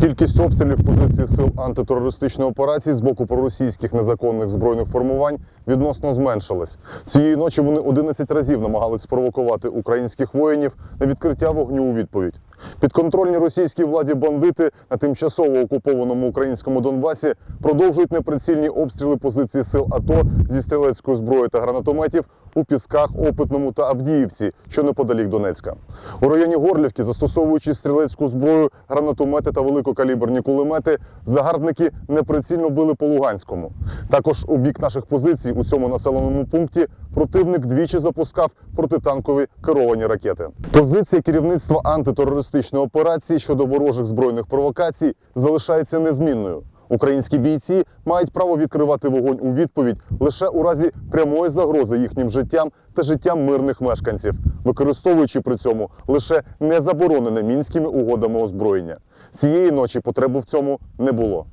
Кількість обстрілів позиції сил антитерористичної операції з боку проросійських незаконних збройних формувань відносно зменшилась. Цієї ночі вони 11 разів намагались спровокувати українських воїнів на відкриття вогню у відповідь. Підконтрольні російській владі бандити на тимчасово окупованому українському Донбасі продовжують неприцільні обстріли позицій сил АТО зі стрілецької зброї та гранатометів у Пісках, Опитному та Авдіївці, що неподалік Донецька. У районі Горлівки, застосовуючи стрілецьку зброю, гранатомети та великокаліберні кулемети, загарбники неприцільно били по Луганському. Також у бік наших позицій у цьому населеному пункті противник двічі запускав протитанкові керовані ракети. Позиція керівництва антитерористичної операції щодо ворожих збройних провокацій залишається незмінною. Українські бійці мають право відкривати вогонь у відповідь лише у разі прямої загрози їхнім життям та життям мирних мешканців, використовуючи при цьому лише незаборонене мінськими угодами озброєння. Цієї ночі потреби в цьому не було.